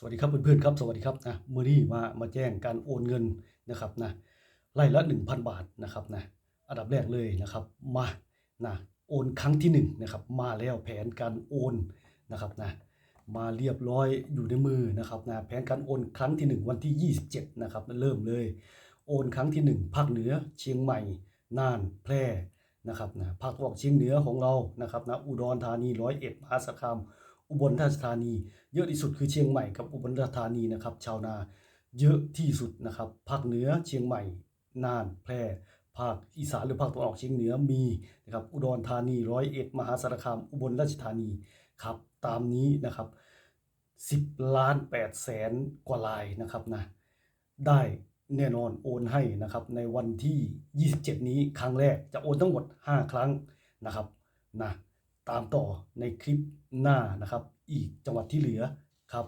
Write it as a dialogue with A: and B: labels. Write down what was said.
A: สวัสดีครับเพื่อนๆครับสวัสดีครับนะมือนี้มามาแจ้งการโอนเงินนะครับนะไล่ละ 1,000 บาทนะครับนะอันดับแรกเลยนะครับมานะโอนครั้งที่1นะครับมาแล้วแผนการโอนนะครับนะมาเรียบร้อยอยู่ในมือนะครับนะแผนการโอนครั้งที่ 1 วันที่ 27นะครับเริ่มเลย โอนครั้งที่ 1 ภาคเหนือเชียงใหม่น่านแพร่นะครับนะภาคตะวันออกเฉียงเหนือของเรานะครับนะอุดรธานีร้อยเอ็ดมหาสารคาม อุบลราชธานี เยอะที่สุดคือเชียงใหม่กับอุบลราชธานีนะครับ ชาวนาเยอะที่สุดนะครับภาคเหนือเชียงใหม่น่านแพร่ภาคอีสานหรือภาคตะวันออกเฉียงเหนือมีนะครับอุดรธานีร้อยเอ็ดมหาสารคามอุบลราชธานีครับตามนี้นะครับ10ล้าน8แสนกว่าลายนะครับนะได้แน่นอนโอนให้นะครับในวันที่ 27 นี้ครั้งแรกจะโอนทั้งหมด 5 ครั้งนะครับนะ ตามต่อในคลิปหน้านะครับ อีกจังหวัดที่เหลือครับ